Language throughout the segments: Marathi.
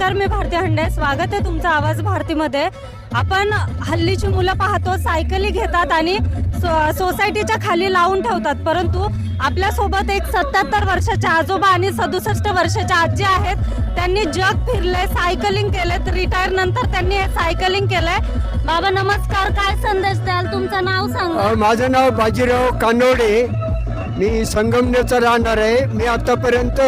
नमस्कार मी भारती हंडे. स्वागत आहे तुमचा आवाज भारतीमध्ये. आपण हल्लीची मुलं पाहतो सायकली घेतात आणि सो सोसायटीच्या खाली लावून ठेवतात. परंतु आपल्यासोबत एक सत्याहत्तर वर्षाच्या आजोबा आणि सदुसष्ट वर्षाच्या आजी आहेत. त्यांनी जग फिरले सायकलिंग केलेत रिटायर नंतर त्यांनी हे सायकलिंग केलंय. बाबा नमस्कार. काय संदेश द्याल? तुमचं नाव सांगा. माझं नाव बाजीराव कानोडे. मी संगमनेरचा राहणार आहे. मी आतापर्यंत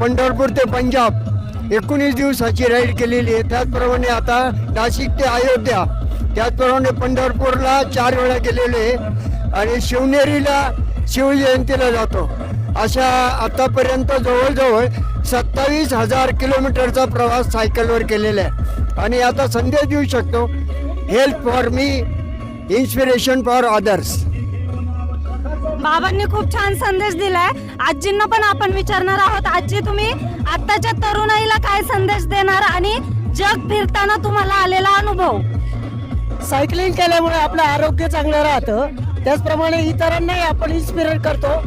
पंढरपूर ते पंजाब एकोणीस दिवसाची राईड केलेली आहे. त्याचप्रमाणे आता नाशिक ते अयोध्या त्याचप्रमाणे पंढरपूरला चार वेळा गेलेलो आहे आणि शिवनेरीला शिवजयंतीला जातो. अशा आतापर्यंत जवळजवळ सत्तावीस हजार किलोमीटरचा प्रवास सायकलवर केलेला आहे. आणि आता संदेश देऊ शकतो help for me inspiration for others बाबांनी खूप छान संदेश दिलाय. आजींना पण आपण विचारणार आहोत. आजी तुम्ही आताच्या तरुणाईला काय संदेश देणार आणि जग फिरताना तुम्हाला आलेला अनुभव? सायकलिंग केल्यामुळे आपलं आरोग्य चांगलं राहतं. त्याचप्रमाणे इतरांनाही आपण इन्स्पिरेट करतो.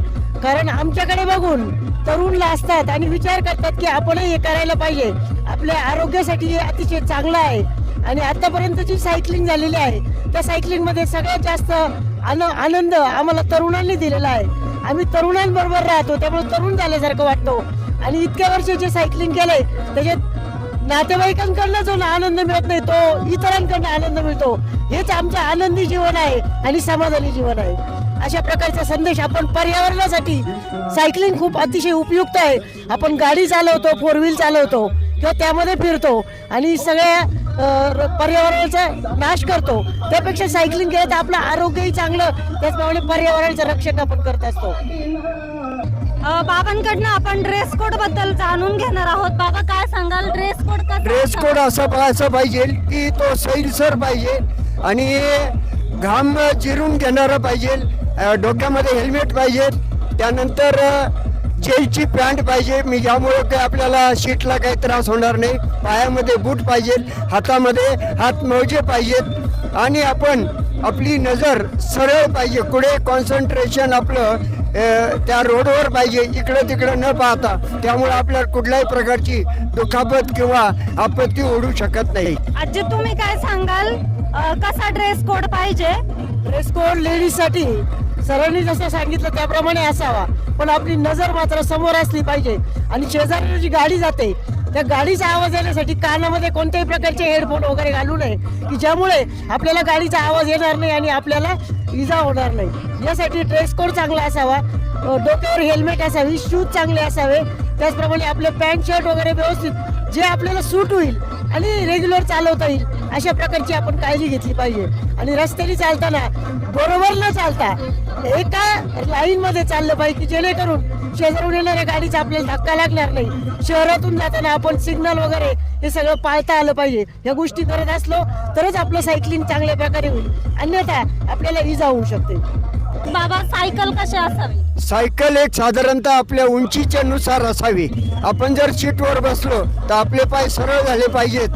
कारण आमच्याकडे बघून तरुण लाजतात आणि विचार करतात की आपणही हे करायला पाहिजे. आपल्या आरोग्यासाठी हे अतिशय चांगलं आहे. आणि आतापर्यंत जी सायकलिंग झालेली आहे. त्या सायकलिंगमध्ये सगळ्यात जास्त आन आनंद आम्हाला तरुणांनी दिलेला आहे. आम्ही तरुणांबरोबर राहतो त्यामुळे तरुण झाल्यासारखं वाटतो. आणि इतक्या वर्ष जे सायकलिंग केलंय त्याच्यात नातेवाईकांकडनं जो आनंद मिळत नाही तो इतरांकडनं आनंद मिळतो. हेच आमचं आनंदी जीवन आहे आणि समाधानी जीवन आहे. अशा प्रकारचा संदेश आपण पर्यावरणासाठी सायकलिंग खूप अतिशय उपयुक्त आहे. आपण गाडी चालवतो फोर व्हील चालवतो किंवा त्यामध्ये फिरतो. आणि सगळ्या पर्यावरणाचा नाश करतो. त्यापेक्षा सायकलिंग केलं तर आपलं आरोग्यही चांगलं त्याचप्रमाणे पर्यावरणाचं रक्षण आपण करत असतो. बाबांकडनं आपण ड्रेस कोडबद्दल जाणून घेणार आहोत. बाबा काय सांगाल? Dress code dress? कोड असा असं पाहिजे की तो सैलसर पाहिजे आणि घाम चिरून घेणारा पाहिजे. डोक्यामध्ये हेल्मेट पाहिजे. त्यानंतर जेलची पॅन्ट पाहिजे. मी ज्यामुळे काही आपल्याला शीटला काही त्रास होणार नाही. पायामध्ये बूट पाहिजे हातामध्ये हात मोजे पाहिजेत आणि आपण आपली नजर सरळ पाहिजे. पुढे कॉन्सन्ट्रेशन आपलं त्या रोडवर पाहिजे. इकडं तिकडं न पाहता. त्यामुळे आपल्याला कुठल्याही प्रकारची दुखापत किंवा आपत्ती ओढू शकत नाही. आजी तुम्ही काय सांगाल? कसा ड्रेस कोड पाहिजे? ड्रेस कोड लेडीजसाठी सरांनी जसं सांगितलं त्याप्रमाणे असावा. पण आपली नजर मात्र समोर असली पाहिजे. आणि शेजारी जी गाडी जाते त्या गाडीचा आवाज येण्यासाठी कानामध्ये कोणत्याही प्रकारचे हेडफोन वगैरे घालू नये की ज्यामुळे आपल्याला गाडीचा आवाज येणार नाही आणि आपल्याला इजा होणार नाही. यासाठी ड्रेस कोड चांगला असावा डोक्यावर हेल्मेट असावी शूज चांगले असावे. त्याचप्रमाणे आपले पॅन्ट शर्ट वगैरे व्यवस्थित जे आपल्याला सूट होईल आणि रेग्युलर चालवता येईल. अशा प्रकारची आपण काळजी घेतली पाहिजे. आणि रस्त्याने चालताना बरोबर न चालता एका लाईन मध्ये चाललं पाहिजे की जेणेकरून शेजारून येणाऱ्या गाडीचा आपल्याला धक्का लागणार नाही. शहरातून जाताना आपण सिग्नल वगैरे हे सगळं पाळता आलं पाहिजे. या गोष्टी करत असलो तरच आपलं सायकलिंग चांगल्या प्रकारे होईल. अन्यथा आपल्याला इजा होऊ शकते. बाबा सायकल कशी असावी? सायकल एक साधारणतः आपल्या उंचीच्या नुसार असावी. आपण जर सीटवर बसलो तर आपले पाय सरळ झाले पाहिजेत.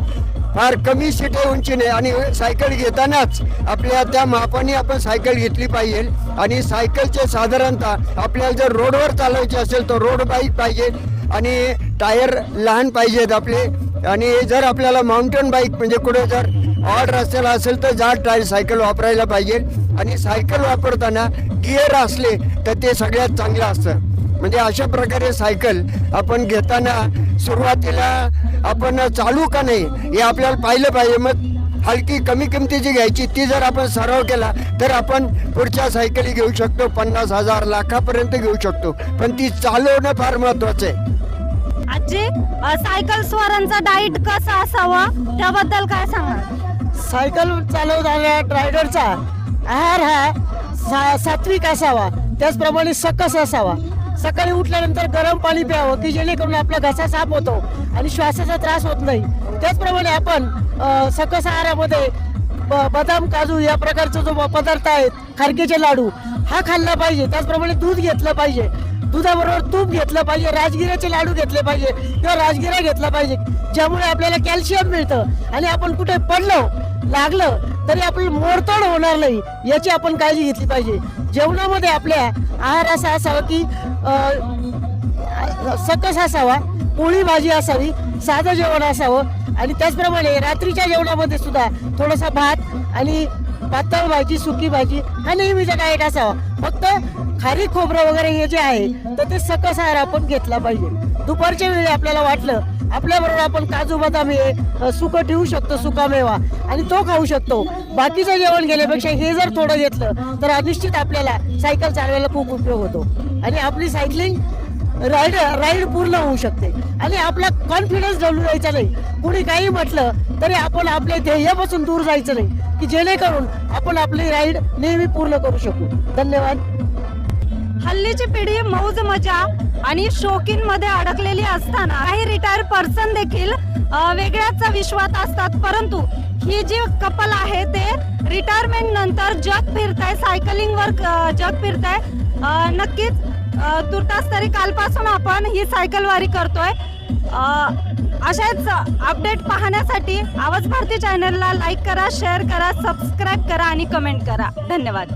फार कमी सीट उंचीने आणि सायकल घेतानाच आपल्या त्या मापाने आपण सायकल घेतली पाहिजे. आणि सायकलचे साधारणतः आपल्याला जर रोडवर चालवायचे असेल तर रोड बाईक पाहिजे आणि टायर लहान पाहिजेत आपले. आणि जर आपल्याला माउंटेन बाईक म्हणजे कुठे जर ऑड रस्त्याला असेल तर जाड टायर सायकल वापरायला पाहिजे. आणि सायकल वापरताना गिअर असले तर ते सगळ्यात चांगलं असतं. म्हणजे अशा प्रकारे सायकल आपण घेताना सुरुवातीला आपण चालू का नाही हे आपल्याला पाहिलं पाहिजे. मग हलकी कमी किमतीची घ्यायची ती जर आपण सराव केला तर आपण पुढच्या सायकली घेऊ शकतो. पन्नास हजार लाखापर्यंत घेऊ शकतो. पण ती चालवणं फार महत्वाचं आहे. आजी सायकल स्वारांचा डाईट कसा असावा? त्याबद्दल काय सांगाल? सायकल चालवणाऱ्या रायडरचा आहार हा सा सात्विक असावा. त्याचप्रमाणे सकस असावा. सकाळी उठल्यानंतर गरम पाणी प्यावं की जेणेकरून आपला घसा साफ होतो आणि श्वासाचा त्रास होत नाही. त्याचप्रमाणे आपण सकस आहारामध्ये ब- बदाम काजू या प्रकारचा जो पदार्थ आहेत खारकेचे लाडू हा खाल्ला पाहिजे. त्याचप्रमाणे दूध घेतलं पाहिजे. दुधाबरोबर तूप घेतलं पाहिजे राजगिऱ्याचे लाडू घेतले पाहिजे किंवा राजगिरा घेतला पाहिजे ज्यामुळे आपल्याला कॅल्शियम मिळतं आणि आपण कुठे पडलो लागलं तरी आपलं मोडतोड होणार नाही याची आपण काळजी घेतली पाहिजे. जेवणामध्ये आपल्या आहार असा असावा की सकस असावा पोळी भाजी असावी साधं जेवण असावं. आणि त्याचप्रमाणे रात्रीच्या जेवणामध्ये सुद्धा थोडासा भात आणि पातळ भाजी सुकी भाजी हा नेहमीचा डाएट असावा. फक्त खारी खोबरं वगैरे हे जे आहे तर ते सकस आहार आपण घेतला पाहिजे. दुपारच्या वेळी आपल्याला वाटलं आपल्याबरोबर आपण काजू बदाम हे सुकं ठेवू शकतो सुका मेवा. आणि तो खाऊ शकतो. बाकीचं जेवण गेल्यापेक्षा हे जर थोडं घेतलं तर निश्चित आपल्याला सायकल चालवायला खूप उपयोग होतो. आणि आपली सायकलिंग राईड राईड पूर्ण होऊ शकते. आणि आपला कॉन्फिडन्स डळून द्यायचा नाही. कुणी काही म्हटलं तरी आपण आपल्या ध्येयापासून दूर जायचं नाही. की जेणेकरून आपण आपली राईड नेहमी पूर्ण करू शकू. धन्यवाद. हल्लीची पिढी मौज मजा आणि शौकीन मध्ये अडकलेली असताना काही रिटायर पर्सन देखील वेगळ्याच विश्वात असतात. परंतु ही जी कपल आहे ते रिटायरमेंट नंतर जग फिरताय सायकलिंग वर जग फिरताय. नक्कीच तुर्तास तरी कालपासून आपण ही सायकलवारी करतोय. अशाच अपडेट पाहण्यासाठी आवाज भारती चॅनलला लाईक करा शेअर करा सबस्क्राईब करा आणि कमेंट करा. धन्यवाद.